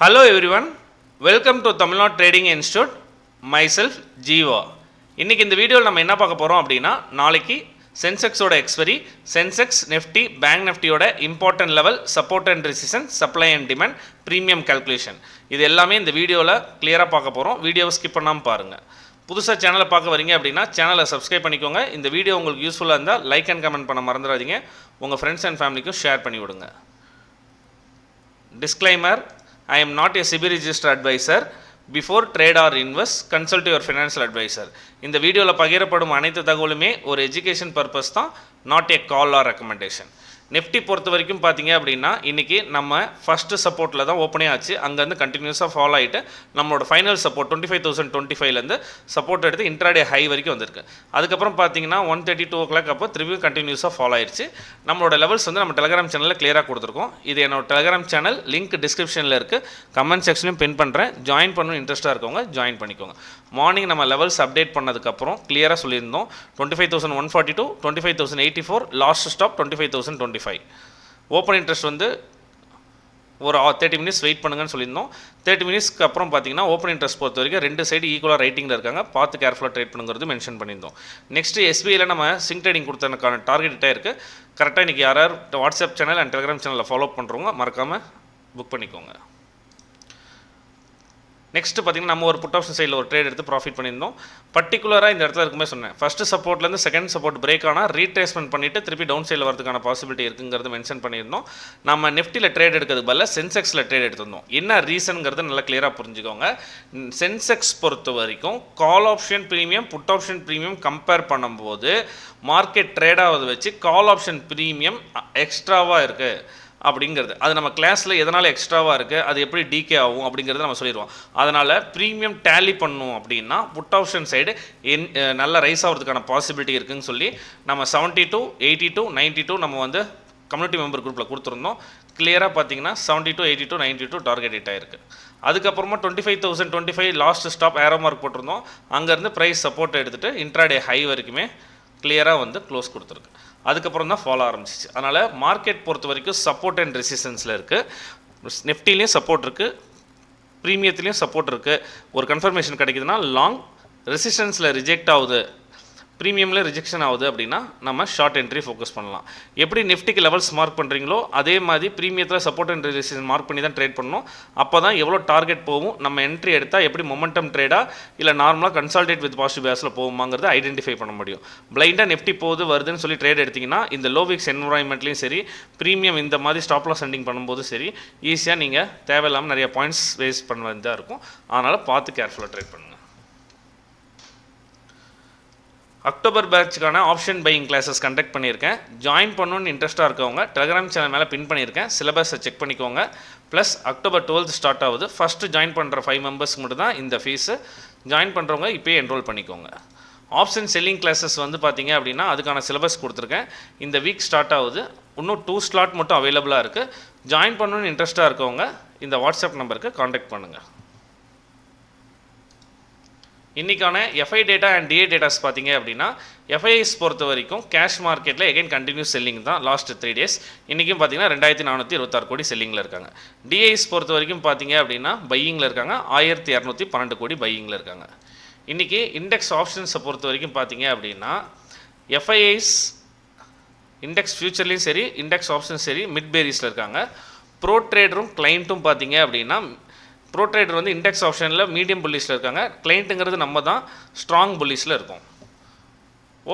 Hello everyone welcome to Tamil Nadu trading institute myself Jeeva இன்றைக்கி இந்த வீடியோவில் நம்ம என்ன பார்க்க போகிறோம் அப்படின்னா நாளைக்கு சென்செக்ஸோட expiry Sensex Nifty bank நெஃப்டியோட important level support and resistance supply and demand premium calculation இது எல்லாமே இந்த வீடியோவில் கிளியராக பார்க்க போகிறோம் வீடியோவை ஸ்கிப் பண்ணாமல் பாருங்கள் புதுசாக சேனலை பார்க்க வரீங்க அப்படின்னா சேனலை சப்ஸ்கிரைப் பண்ணிக்கோங்க. இந்த வீடியோ உங்களுக்கு யூஸ்ஃபுல்லாக இருந்தால் லைக் அண்ட் கமெண்ட் பண்ண மறந்துடாதீங்க. உங்கள் ஃப்ரெண்ட்ஸ் அண்ட் ஃபேமிலிக்கும் ஷேர் பண்ணி விடுங்க disclaimer I am not a SEBI register advisor before trade or invest consult your financial advisor இந்த வீடியோவில் பகிரப்படும் அனைத்து தகவலுமே ஒரு எஜுகேஷன் பர்பஸ் தான் not a call or recommendation Nifty பொறுத்த வரைக்கும் பார்த்தீங்க அப்படின்னா இன்றைக்கி நம்ம ஃபஸ்ட்டு சப்போர்ட்டில் தான் ஓப்பனே ஆச்சு. அங்கேருந்து கண்டினியூஸாக ஃபாலோ ஆகிட்டு நம்மளோட final support twenty five thousand twenty ஃபைவ்லேருந்து சப்போர்ட் எடுத்து இன்ட்ராடே ஹை வரைக்கும் வந்திருக்கு. அதுக்கப்புறம் பார்த்தீங்கன்னா one thirty two o'clock அப்போ திரும்பியும் கண்டினியூஸாக ஃபாலோ ஆயிடுச்சு நம்மளோட லெவல்ஸ் வந்து நம்ம டெலகிராம் சேனலில் கிளியராக கொடுத்துருக்கோம். இது என்னோட டெலகிராம் சேனல் லிங்க் டிஸ்கிரிப்ஷனில் இருக்குது கமெண்ட் செக்ஷனையும் பின் பண்ணுறேன் ஜாயின் பண்ணணும் இன்ட்ரெஸ்ட்டாக இருக்கவங்க ஜாயின் பண்ணிக்கோங்க. மார்னிங் நம்ம லெவல்ஸ் அப்டேட் பண்ணதுக்கப்புறம் கிளியராக சொல்லியிருந்தோம். Twenty five thousand one forty two twenty five thousand eighty four last stop twenty five thousand twenty five open interest வந்து ஒரு தேர்ட்டி மினிட்ஸ் வெயிட் பண்ணுங்கன்னு சொல்லியிருந்தோம். தேர்ட்டி மினிட்ஸ்க்கு அப்புறம் பார்த்தீங்கன்னா ஓப்பன் இன்ட்ரெஸ்ட் பொறுத்த வரைக்கும் ரெண்டு சைடு ஈக்குவலாக ரைட்டிங்கில் இருக்காங்க. பார்த்து கேர்ஃபுல்லாக ட்ரேட் பண்ணுங்கிறது மென்ஷன் பண்ணியிருந்தோம். நெக்ஸ்ட்டு எஸ்பிஐயில் நம்ம சிங் ட்ரேடிங் கொடுத்ததுக்கான டார்கெட்டாக இருக்குது கரெக்டாக இன்றைக்கி யார் யார் வாட்ஸ்அப் சேனல் அண்ட் டெலிகிராம் சேனலில் ஃபாலோ பண்ணுறவங்க மறக்காமல் புக் பண்ணிக்கோங்க. நெக்ஸ்ட்டு பார்த்தீங்கன்னா நம்ம ஒரு புட் ஆப்ஷன் சைடில் ஒரு ட்ரேட் எடுத்து ப்ராஃபிட் பண்ணியிருந்தோம். பர்டிகுலராக இந்த இடத்துல இருக்குமே சொன்னேன். ஃபஸ்ட்டு சப்போர்ட்லேருந்து செகண்ட் சப்போர்ட் பிரேக் ஆனால் ரீட்ரேஸ்மெண்ட் பண்ணிவிட்டு திருப்பி டவுன் சைடில் வரதுக்கான பாசிபிலிட்டி இருக்குங்கிறது மென்ஷன் பண்ணியிருந்தோம். நம்ம நிஃப்டியில் ட்ரேட் எடுக்கிறது பதில் சென்செக்ஸில் ட்ரேட் எடுத்திருந்தோம் என்ன ரீசனுங்கிறது நல்லா கிளியராக புரிஞ்சுக்கோங்க. சென்செக்ஸ் பொறுத்த வரைக்கும் call option premium put option premium compare பண்ணும்போது மார்க்கெட் ட்ரேட் வச்சு கால் ஆப்ஷன் ப்ரீமியம் எக்ஸ்ட்ராவாக இருக்குது அப்படிங்கிறது. அது நம்ம கிளாஸில் எதனால் எக்ஸ்ட்ராவாக இருக்குது அது எப்படி டிகே ஆகும் அப்படிங்கிறத நம்ம சொல்லிடுவோம். அதனால் ப்ரீமியம் டேலி பண்ணும் அப்படின்னா புட் ஆப்ஷன் சைடு என் நல்ல ரைஸ் ஆகிறதுக்கான பாசிபிலிட்டி இருக்குதுன்னு சொல்லி நம்ம seventy two eighty two ninety two நம்ம வந்து கம்யூனிட்டி மெம்பர் குரூப்பில் கொடுத்துருந்தோம். கிளியராக பார்த்தீங்கன்னா seventy two eighty two ninety two target hit ஆயிருக்கு. அதுக்கப்புறமா twenty five thousand twenty five last stop arrow mark போட்டிருந்தோம். அங்கேருந்து ப்ரைஸ் சப்போர்ட் எடுத்துகிட்டு இன்ட்ராடே ஹை வரைக்குமே கிளியராக வந்து க்ளோஸ் கொடுத்துருக்கு. அதுக்கப்புறம் தான் ஃபாலோ ஆரம்பிச்சிச்சு. அதனால் மார்க்கெட் பொறுத்த வரைக்கும் சப்போர்ட் அண்ட் ரெசிஸ்டன்ஸில் இருக்குது நிஃப்டிலையும் சப்போர்ட் இருக்குது ப்ரீமியத்துலேயும் சப்போர்ட் இருக்குது ஒரு கன்ஃபர்மேஷன் கிடைக்குதுன்னா லாங் ரெசிஸ்டன்ஸில் ரிஜெக்ட் ஆகுது. ப்ரீமியமில் ரிஜெக்ஷன் ஆகுது அப்படின்னா நம்ம ஷார்ட் என்ட்ரி ஃபோக்கஸ் பண்ணலாம். எப்படி நிஃப்டிக்கு லெவல்ஸ் மார்க் பண்ணுறீங்களோ அதே மாதிரி ப்ரீமியத்தில் சப்போர்ட் அண்ட் ரெசிஸ்டன்ஸ் மார்க் பண்ணி தான் ட்ரேட் பண்ணணும். அப்போ தான் எவ்வளோ டார்கெட் போகும் நம்ம என்ட்ரி எடுத்தால் எப்படி மொமெண்டம் ட்ரேடாக இல்லை நார்மலாக கன்சால்டேட் வித் பாசிட்டிவ் பேஸில் போகுமாங்கிறத ஐடென்டிஃபை பண்ண முடியும். பிளைண்டாக நிஃப்டி போகுது வருதுன்னு சொல்லி ட்ரேட் எடுத்திங்கன்னா இந்த லோ விக்ஸ் என்வரான்மெண்ட்லேயும் சரி ப்ரீமியம் இந்த மாதிரி ஸ்டாப் லாஸ் சென்டிங் பண்ணும்போது சரி ஈஸியாக நீங்கள் தேவையில்லாமல் நிறைய பாயிண்ட்ஸ் வேஸ்ட் பண்ண வேண்டியதாக இருக்கும். அதனால் பார்த்து கேர்ஃபுல்லாக ட்ரேட் பண்ணுங்கள் அக்டோபர் பேட்சுக்கான ஆப்ஷன் பையிங் கிளாஸஸ் கண்டக்ட் பண்ணியிருக்கேன். ஜாயின் பண்ணணுன்னு இன்ட்ரெஸ்ட்டாக இருக்கவங்க டெலகிராம் சேனல் மேலே பின் பண்ணியிருக்கேன். சிலபஸை செக் பண்ணிக்கோங்க. ப்ளஸ் அக்டோபர் டுவெல்த் ஸ்டார்ட் ஆகுது. ஃபஸ்ட்டு ஜாயின் பண்ணுற ஃபைவ் மெம்பர்ஸ்க்கு மட்டும் தான் இந்த ஃபீஸு ஜாயின் பண்ணுறவங்க இப்போயே என்ரோல் பண்ணிக்கோங்க. ஆப்ஷன் செல்லிங் கிளாஸஸ் வந்து பார்த்தீங்க அப்படின்னா அதுக்கான சிலபஸ் கொடுத்துருக்கேன். இந்த வீக் ஸ்டார்ட் ஆகுது. இன்னும் டூ ஸ்லாட் மட்டும் அவைலபிளாக இருக்குது ஜாயின் பண்ணணுன்னு இன்ட்ரெஸ்ட்டாக இருக்கவங்க இந்த வாட்ஸ்அப் நம்பருக்கு காண்டாக்ட் பண்ணுங்கள் இன்றைக்கான FI data and DA datas பார்த்தீங்க அப்படின்னா எஃப்ஐஎஸ் பொறுத்த வரைக்கும் கேஷ் மார்க்கெட்டில் எகைன் கண்டினியூஸ் செல்லிங் தான் லாஸ்ட் த்ரீ டேஸ் இன்றைக்கும் பார்த்தீங்கன்னா ரெண்டாயிரத்தி நானூற்றி இருபத்தாறு கோடி செல்லிங்கில் இருக்காங்க. டிஐஎஸ் பொறுத்த வரைக்கும் பார்த்தீங்க அப்படின்னா பையிங்கில் இருக்காங்க. ஆயிரத்தி இரநூத்தி பன்னெண்டு கோடி பையிங்கில் இருக்காங்க. இன்றைக்கி இண்டெக்ஸ் ஆப்ஷன்ஸை பொறுத்த வரைக்கும் பார்த்தீங்க அப்படின்னா எஃப்ஐஐஸ் இண்டெக்ஸ் ஃபியூச்சர்லேயும் சரி இண்டெக்ஸ் ஆப்ஷன்ஸ் சரி மிட் பேரிஸில் இருக்காங்க. ப்ரோ ட்ரேடரும் கிளைண்ட்டும் பார்த்தீங்க அப்படின்னா ப்ரோட்ரேடர் வந்து இண்டெக்ஸ் ஆப்ஷனில் மீடியம் புள்ளிஸில் இருக்காங்க. கிளைண்ட்டுங்கிறது நம்ம தான் ஸ்ட்ராங் புள்ளிஸில் இருக்கும்.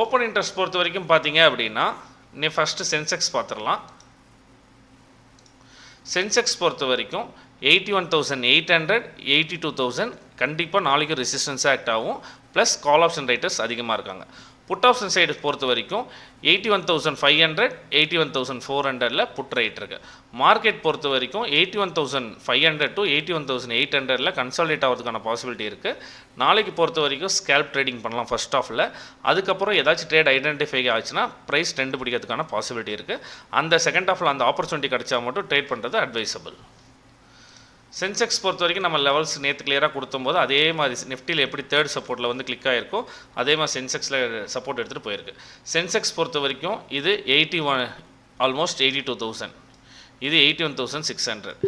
ஓப்பன் இன்ட்ரெஸ்ட் பொறுத்த வரைக்கும் பார்த்தீங்க அப்படின்னா நீ ஃபஸ்ட்டு சென்செக்ஸ் பார்த்துடலாம். சென்செக்ஸ் பொறுத்த வரைக்கும் eighty one thousand eight hundred eighty two thousand கண்டிப்பாக நாளைக்கு ரெசிஸ்டன்ஸாக ஆக்ட் ஆகும். ப்ளஸ் கால் ஆப்ஷன் ரைட்டர்ஸ் அதிகமாக இருக்காங்க. புட் ஆப்ஷன் சைடு பொறுத்த வரைக்கும் eighty one thousand five hundred eighty one thousand four ஹண்ட்ரடில் புட் ரேட் இருக்குது மார்க்கெட் பொறுத்த வரைக்கும் eighty one thousand five hundred to eighty one thousand eight ஹண்ட்ரடில் கன்சாலிடேட் ஆகிறதுக்கான பாசிபிலிட்டி இருக்குது நாளைக்கு பொறுத்த வரைக்கும் ஸ்கேல்ப் ட்ரேடிங் பண்ணலாம் ஃபர்ஸ்ட் ஆஃபில் அதுக்கப்புறம் ஏதாச்சும் ட்ரேட் ஐடென்டிஃபை ஆச்சுன்னா ப்ரைஸ் ட்ரெண்ட் பிடிக்கிறதுக்கான பாசிபிலிட்டி இருக்குது அந்த செகண்ட் ஆஃபில் அந்த ஆப்பர்ச்சுனிட்டி கிடைச்சா மட்டும் ட்ரேட் பண்ணுறது அட்வைசபிள் சென்செக்ஸ் பொறுத்த வரைக்கும் நம்ம லெவல்ஸ் நேற்று கிளியராக கொடுத்தும்போது அதே மாதிரி நிஃப்டியில் எப்படி தேர்ட் சப்போர்ட்டில் வந்து கிளிக் ஆகிருக்கோ அதே மாதிரி சென்செக்ஸில் சப்போர்ட் எடுத்துகிட்டு போயிருக்கு. சென்செக்ஸ் பொறுத்த வரைக்கும் இது eighty one almost eighty two thousand இது eighty one thousand six hundred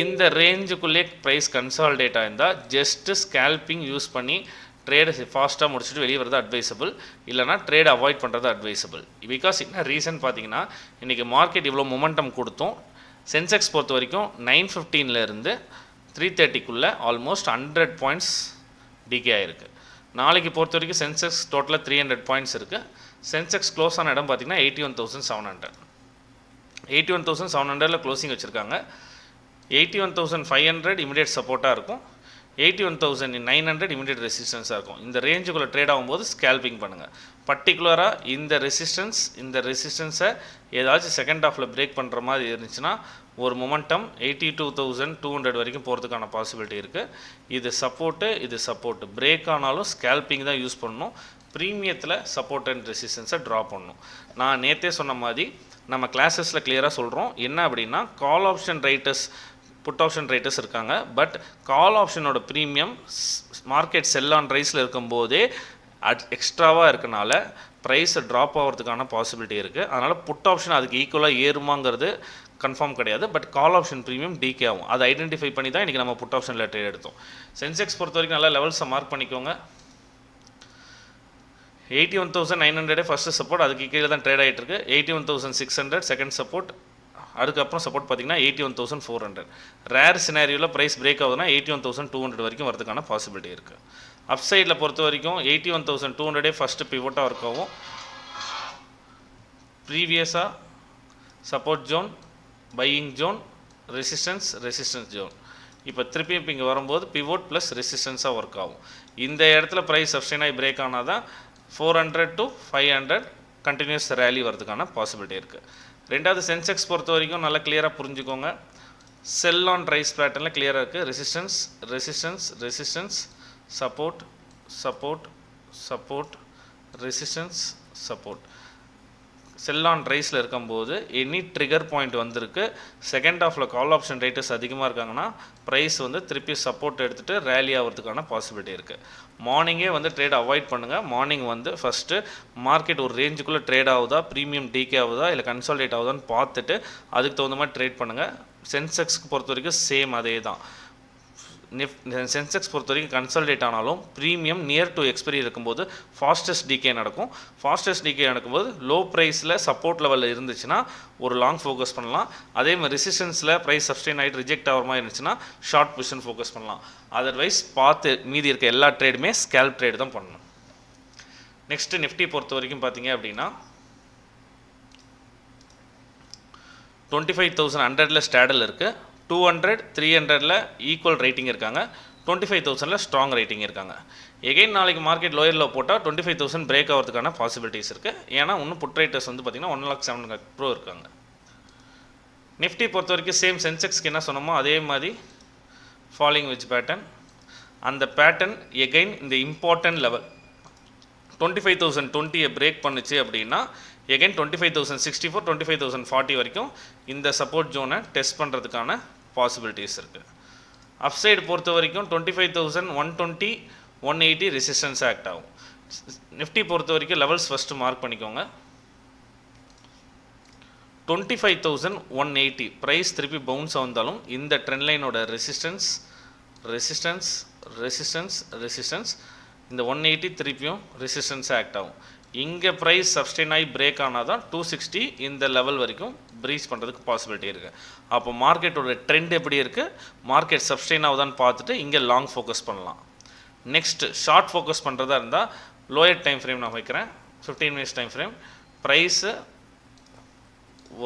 இந்த ரேஞ்சுக்குள்ளே ப்ரைஸ் கன்சால்டேட் ஆயிருந்தால் ஜஸ்ட்டு ஸ்கேல்பிங் யூஸ் பண்ணி ட்ரேடை ஃபாஸ்ட்டாக முடிச்சுட்டு வெளியே வரது அட்வைசபிள் இல்லைனா ட்ரேட் அவாய்ட் பண்ணுறது அட்வைசபிள் பிகாஸ் என்ன ரீசன் பார்த்தீங்கன்னா இன்றைக்கி மார்க்கெட் இவ்வளோ மொமெண்டம் கொடுத்தோம். சென்செக்ஸ் பொறுத்த வரைக்கும் நைன் இருந்து த்ரீ தேர்ட்டிக்குள்ளே ஆல்மோஸ்ட் ஹண்ட்ரட் பாயிண்ட்ஸ் டிகே ஆகிருக்கு நாளைக்கு பொறுத்த வரைக்கும் சென்செக்ஸ் டோட்டலாக த்ரீ ஹண்ட்ரட் பாயிண்ட்ஸ் இருக்குது சென்செக்ஸ் க்ளோஸ் ஆன இடம் பார்த்தீங்கன்னா eighty one thousand seven hundred eighty one thousand seven ஹண்ட்ரடில் க்ளோசிங் வச்சுருக்காங்க. Eighty one thousand five hundred immediate சப்போர்ட்டாக இருக்கும். Eighty one thousand nine hundred immediate ரெசிஸ்டன்ஸாக இருக்கும். இந்த ரேஞ்சுக்குள்ளே ட்ரேட் ஆகும்போது ஸ்கேல்பிங் பண்ணுங்கள் பர்டிகுலராக இந்த ரெசிஸ்டன்ஸ் இந்த ரெசிஸ்டன்ஸை ஏதாச்சும் செகண்ட் ஹாஃபில் பிரேக் பண்ணுற மாதிரி இருந்துச்சுன்னா ஒரு momentum eighty two thousand two hundred வரைக்கும் போகிறதுக்கான பாசிபிலிட்டி இருக்குது இது சப்போர்ட்டு இது சப்போர்ட்டு பிரேக் ஆனாலும் ஸ்கேல்பிங் தான் யூஸ் பண்ணணும். ப்ரீமியத்தில் சப்போர்ட் அண்ட் ரெசிஸ்டன்ஸை ட்ரா பண்ணணும். நான் நேற்றே சொன்ன மாதிரி நம்ம கிளாஸஸில் கிளியராக சொல்கிறோம் என்ன அப்படின்னா call option writers put option writers இருக்காங்க. பட் கால் ஆப்ஷனோட ப்ரீமியம் மார்க்கெட் செல் ஆன் ரைஸில் இருக்கும்போதே அட் எக்ஸ்ட்ராவாக இருக்கனால ப்ரைஸை ட்ராப் ஆகிறதுக்கான பாசிபிலிட்டி இருக்குது அதனால் புட் ஆப்ஷன் அதுக்கு ஈக்குவலாக ஏறுமாங்கிறது கன்ஃபார்ம் கிடையாது. But call option premium decay ஆகும். அதை ஐடென்டிஃபை பண்ணி தான் இன்றைக்கி நம்ம புட் ஆப்ஷனில் ட்ரேட் எடுத்தோம். சென்செக்ஸ் பொறுத்த வரைக்கும் நல்லா லெவல்ஸை மார்க் பண்ணிக்கோங்க. எயிட்டி ஒன் தௌசண்ட் நைன் ஹண்ட்ரடே ஃபஸ்ட்டு சப்போர்ட் அதுக்கு கீழே தான் ட்ரேட் ஆகிட்டு இருக்கு. Eighty one thousand six hundred second support அதுக்கப்புறம் சப்போர்ட் பார்த்தீங்கன்னா eighty one thousand four hundred rare சினாரியோவில் price break ஆகுதுன்னா eighty one thousand two hundred வரைக்கும் வரதுக்கான பாசிபிலிட்டி இருக்குது அப்சைடில் பொறுத்த வரைக்கும் எயிட்டி ஒன் தௌசண்ட் டூ ஹண்ட்ரடே ஃபஸ்ட்டு பிவோட்டாக ஒர்க் ஆகும். ப்ரீவியஸாக support zone buying zone resistance resistance zone இப்போ திருப்பி இப்போ இங்கே வரும்போது பிவோட் ப்ளஸ் ரெசிஸ்டன்ஸாக ஒர்க் ஆகும். இந்த இடத்துல ப்ரைஸ் சப்ஸ்டைனாகி பிரேக் ஆனால் தான் four hundred to five hundred continuous rally வரதுக்கான பாசிபிலிட்டி இருக்குது ரெண்டாவது சென்செக்ஸ் பொறுத்த வரைக்கும் நல்லா கிளியராக புரிஞ்சுக்கோங்க. செல் ஆன் ரைஸ் பேட்டர்னில் கிளியராக இருக்குது resistance resistance resistance support support support resistance support sell on ரைஸில் இருக்கும்போது எனி ட்ரிகர் பாயிண்ட் வந்திருக்கு. செகண்ட் ஆஃபில் கால் ஆப்ஷன் ரேட்டர்ஸ் அதிகமாக இருக்காங்கன்னா ப்ரைஸ் வந்து திருப்பி சப்போர்ட் எடுத்துகிட்டு ரேலி ஆகிறதுக்கான பாசிபிலிட்டி இருக்குது மார்னிங்கே வந்து ட்ரேட் அவாய்ட் பண்ணுங்கள் மார்னிங் வந்து ஃபஸ்ட்டு மார்க்கெட் ஒரு ரேஞ்சுக்குள்ளே ட்ரேட் ஆகுதா ப்ரீமியம் டிகே ஆகுதா இல்லை கன்சால்டேட் ஆகுதான்னு பார்த்துட்டு அதுக்கு தகுந்த மாதிரி ட்ரேட் பண்ணுங்கள் சென்செக்ஸ்க்கு பொறுத்த வரைக்கும் சேம் அதே தான் நிஃப் சென்செக்ஸ் பொறுத்த வரைக்கும் கன்சல்டேட் ஆனாலும் ப்ரீமியம் நியர் டு எக்ஸ்பைரி இருக்கும்போது ஃபாஸ்டஸ்ட் டிகே நடக்கும். ஃபாஸ்டஸ்ட் டிகே நடக்கும்போது லோ ப்ரைஸில் சப்போர்ட் லெவலில் இருந்துச்சுன்னா ஒரு லாங் ஃபோக்கஸ் பண்ணலாம். அதே மாதிரி ரெசிஸ்டன்ஸில் ப்ரைஸ் சப்ஸ்டெயின் ஆகிட்டு ரிஜெக்ட் ஆகிற மாதிரி இருந்துச்சுன்னா ஷார்ட் பொசிஷன் ஃபோக்கஸ் பண்ணலாம். அதர்வைஸ் பார்த்து மீதி இருக்க எல்லா ட்ரேடுமே ஸ்கேல்ப் ட்ரேடு தான் பண்ணணும். நெக்ஸ்ட்டு நிஃப்டி பொறுத்த வரைக்கும் பார்த்தீங்க அப்படின்னா டுவெண்ட்டி ஃபைவ் தௌசண்ட் ஹண்ட்ரடில் ஸ்டேடல் இருக்குது டூ ஹண்ட்ரட் த்ரீ ஹண்ட்ரடில் ஈக்குவல் ரேட்டிங் இருக்காங்க. டுவெண்ட்டி ஃபைவ் தௌசண்டில் ஸ்ட்ராங் ரேட்டிங் இருக்காங்க. எகைன் நாளைக்கு மார்க்கெட் லோயரில் போட்டால் டுவெண்ட்டி ஃபைவ் தௌசண்ட் பிரேக் ஆகிறதுக்கான பாசிபிலிட்டிஸ் இருக்குது ஏன்னா இன்னும் புட் ரேட்டர்ஸ் வந்து பார்த்திங்கன்னா one lakh seven lakh bro இருக்காங்க. நிஃப்டி பொறுத்த வரைக்கும் சேம் சென்செக்ஸ்க்கு என்ன சொன்னோமோ அதே மாதிரி ஃபாலிங் விச் பேட்டர்ன் அந்த பேட்டர்ன் எகைன் இந்த important level twenty five thousand டுவெண்ட்டியை break பண்ணுச்சு அப்படின்னா again twenty five thousand sixty four twenty five thousand forty வரைக்கும் இந்த சப்போர்ட் ஜோனை டெஸ்ட் பண்ணுறதுக்கான பாசிபிலிட்டிஸ் இருக்குது அப்சைடு பொறுத்த வரைக்கும் twenty five thousand one twenty one eighty resistance act ஆகும். நிஃப்டி பொறுத்த வரைக்கும் லெவல்ஸ் ஃபஸ்ட்டு மார்க் பண்ணிக்கோங்க. Twenty five thousand one eighty price திருப்பி பவுன்ஸ் வந்தாலும் இந்த ட்ரெண்ட் லைனோட ரெசிஸ்டன்ஸ் ரெசிஸ்டன்ஸ் ரெசிஸ்டன்ஸ் ரெசிஸ்டன்ஸ் இந்த ஒன் எயிட்டி திருப்பியும் ரெசிஸ்டன்ஸ் ஆக்ட் ஆகும். இங்கே ப்ரைஸ் சப்ஸ்டெயின் ஆகி பிரேக் ஆனால் தான் டூ சிக்ஸ்டி இந்த லெவல் வரைக்கும் ப்ரீச் பண்ணுறதுக்கு பாசிபிலிட்டி இருக்குது அப்போ மார்க்கெட்டோட ட்ரெண்ட் எப்படி இருக்குது மார்க்கெட் சப்ஸ்டெயின் ஆகுதான்னு பார்த்துட்டு இங்கே லாங் ஃபோக்கஸ் பண்ணலாம். நெக்ஸ்ட்டு ஷார்ட் ஃபோக்கஸ் பண்ணுறதா இருந்தால் லோயர் டைம் ஃப்ரேம் நான் வைக்கிறேன். Fifteen minutes time frame price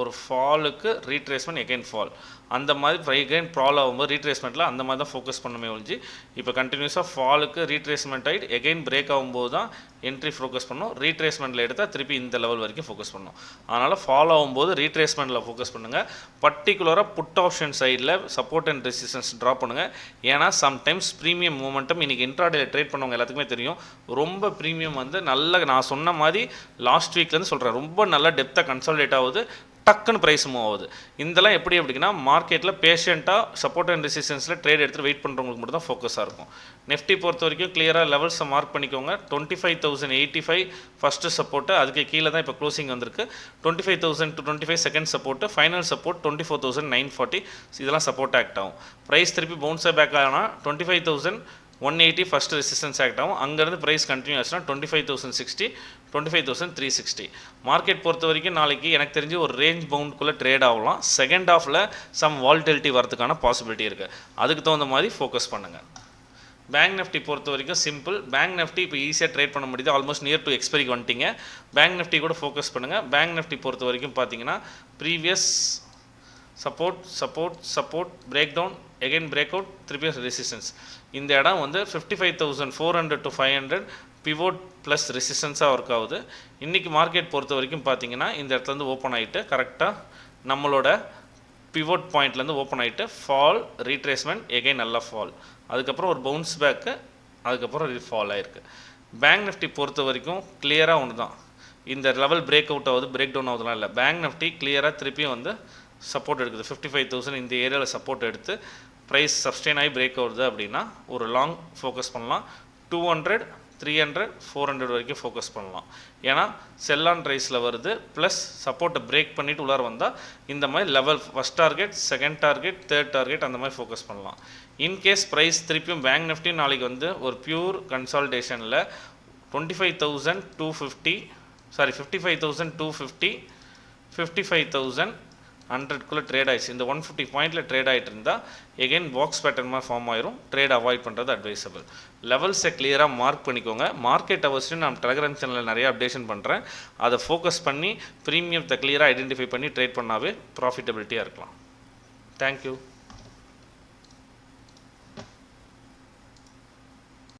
ஒரு ஃபாலுக்கு ரீட்ரேஸ்மெண்ட் எகைன் ஃபால் அந்த மாதிரி எகைன் ப்ரால் ஆகும்போது ரீட்ரேஸ்மெண்ட்டில் அந்த மாதிரி தான் ஃபோக்கஸ் பண்ணுமே ஒழிஞ்சு இப்போ கண்டினியூஸாக ஃபாலுக்கு ரீட்ரேஸ்மெண்ட் ஆகிட்டு எகைன் பிரேக் ஆகும்போது தான் என்ட்ரி ஃபோக்கஸ் பண்ணும். ரீட்ரேஸ்மெண்ட்டில் எடுத்தால் திருப்பி இந்த லெவல் வரைக்கும் ஃபோக்கஸ் பண்ணணும் அதனால் ஃபாலோ ஆகும்போது ரீட்ரேஸ்மெண்ட்டில் ஃபோக்கஸ் பண்ணுங்கள் பர்டிகுலராக புட் ஆப்ஷன் சைடில் சப்போர்ட் அண்ட் ரெசிஸ்டன்ஸ் ட்ரா பண்ணுங்கள் ஏன்னா சம்டைம்ஸ் ப்ரீமியம் மூமெண்ட்டம் இன்றைக்கி இன்ட்ராடேல ட்ரேட் பண்ணவங்க எல்லாத்துக்குமே தெரியும். ரொம்ப ப்ரீமியம் வந்து நல்ல நான் சொன்ன மாதிரி லாஸ்ட் வீக்லேருந்து சொல்கிறேன் ரொம்ப நல்லா டெப்த்தாக கன்சால்டேட் ஆகுது. டக்குன்னு ப்ரைஸ் மூவ் ஆகுது. இதெல்லாம் எப்படி அப்படின்னா மார்க்கெட்டில் பேஷண்ட்டாக சப்போர்ட் அண்ட் ரெசிஸ்டன்ஸில் ட்ரேட் எடுத்து வெயிட் பண்ணுறவங்களுக்கு மட்டும் தான் ஃபோக்கஸாக இருக்கும். நெஃப்டி பொறுத்த வரைக்கும் கிளியராக லெவல்ஸை மார்க் பண்ணிக்கோங்க twenty five thousand eighty five first support அதுக்கு கீழே தான் இப்போ க்ளோசிங் வந்திருக்கு. Twenty five thousand to twenty five second support final support twenty four thousand nine forty இதெல்லாம் சப்போர்ட் ஆக்ட் ஆகும். ப்ரைஸ் திருப்பி பவுன்ஸே பேக் ஆனால் twenty five thousand one eighty first resistance act ஆகும். அங்கேருந்து ப்ரைஸ் கண்டினியூ ஆச்சுன்னா twenty five thousand sixty twenty five thousand three sixty market பொறுத்த வரைக்கும் நாளைக்கு எனக்கு தெரிஞ்சு ஒரு ரேஞ்ச் பவுண்டுக்குள்ளே ட்ரேட் ஆகலாம். செகண்ட் ஆஃபில் சம் வால்டெலிட்டி வரதுக்கான பாசிபிலிட்டி இருக்குது அதுக்கு தகுந்த மாதிரி ஃபோக்கஸ் பண்ணுங்கள் பேங்க் நிஃப்டி பொறுத்த வரைக்கும் சிம்பிள் பேங்க் நிஃப்டி இப்போ ஈஸியாக ட்ரேட் பண்ண முடியுது. ஆல்மோஸ்ட் நியர் டு எக்ஸ்பைரிக்கு வந்துட்டீங்க. பேங்க் நிஃப்டி கூட ஃபோக்கஸ் பண்ணுங்கள் பேங்க் நிஃப்டி பொறுத்த வரைக்கும் பார்த்தீங்கன்னா previous support support support break down again break out திருப்பியும் ரெசிஸ்டன்ஸ் இந்த இடம் வந்து fifty five thousand four hundred to five hundred pivot plus ரெசிஸ்டன்ஸாக work ஆகுது. இன்றைக்கி மார்க்கெட் பொறுத்த வரைக்கும் பார்த்தீங்கன்னா இந்த இடத்துலேருந்து ஓப்பன் ஆகிட்டு கரெக்டாக நம்மளோட பிவோட் பாயிண்ட்லேருந்து ஓப்பன் ஆகிட்டு ஃபால் ரீட்ரேஸ்மெண்ட் எகைன் நல்லா ஃபால் அதுக்கப்புறம் ஒரு பவுன்ஸ் பேக்கு அதுக்கப்புறம் ஃபால் ஆகிருக்கு பேங்க் நிஃப்டி பொறுத்த வரைக்கும் கிளியராக ஒன்று தான் இந்த லெவல் பிரேக் அவுட் ஆகுது பிரேக் டவுன் ஆகுதுலாம் இல்லை. பேங்க் நிஃப்டி கிளியராக திருப்பியும் வந்து சப்போர்ட் எடுக்குது. ஃபிஃப்டி ஃபைவ் தௌசண்ட் இந்த ஏரியாவில் சப்போர்ட் எடுத்து ப்ரைஸ் சப்ஸ்டெயின் ஆகி பிரேக் ஆகுது அப்படின்னா ஒரு லாங் ஃபோக்கஸ் பண்ணலாம். Two hundred three hundred four hundred வரைக்கும் ஃபோக்கஸ் பண்ணலாம். ஏன்னா செல்லான் ரைஸில் வருது ப்ளஸ் சப்போர்ட்டை பிரேக் பண்ணிவிட்டு உள்ளார வந்தால் இந்த மாதிரி level first target second target third target அந்த மாதிரி ஃபோக்கஸ் பண்ணலாம். இன்கேஸ் ப்ரைஸ் திருப்பியும் பேங்க் நிஃப்டி நாளைக்கு வந்து ஒரு pure கன்சால்டேஷனில் twenty five thousand two fifty sorry fifty five thousand two fifty fifty five thousand ஹண்ட்ரட்குள்ளே trade ஆயிடுச்சு. இந்த ஒன் ஃபிஃப்டி பாயிண்ட்டில் ட்ரேட் ஆகிட்டு இருந்தால் எகெயின் பாக்ஸ் பேட்டர்ன் மாதிரி ஃபார்ம் ஆயிரும். ட்ரேட் அவாய்ட் பண்ணுறது அட்வைசபிள் லெவல்ஸை கிளியராக மார்க் பண்ணிக்கோங்க. மார்க்கெட் அவர்ஸ்லையும் நான் டெலகிராம் சேனலில் நிறைய அப்டேஷன் பண்ணுறேன் அதை ஃபோக்கஸ் பண்ணி ப்ரீமியத்தை கிளியராக ஐடென்டிஃபை பண்ணி ட்ரேட் பண்ணாவே ப்ராஃபிட்டபிலிட்டியாக இருக்கலாம். தேங்க்யூ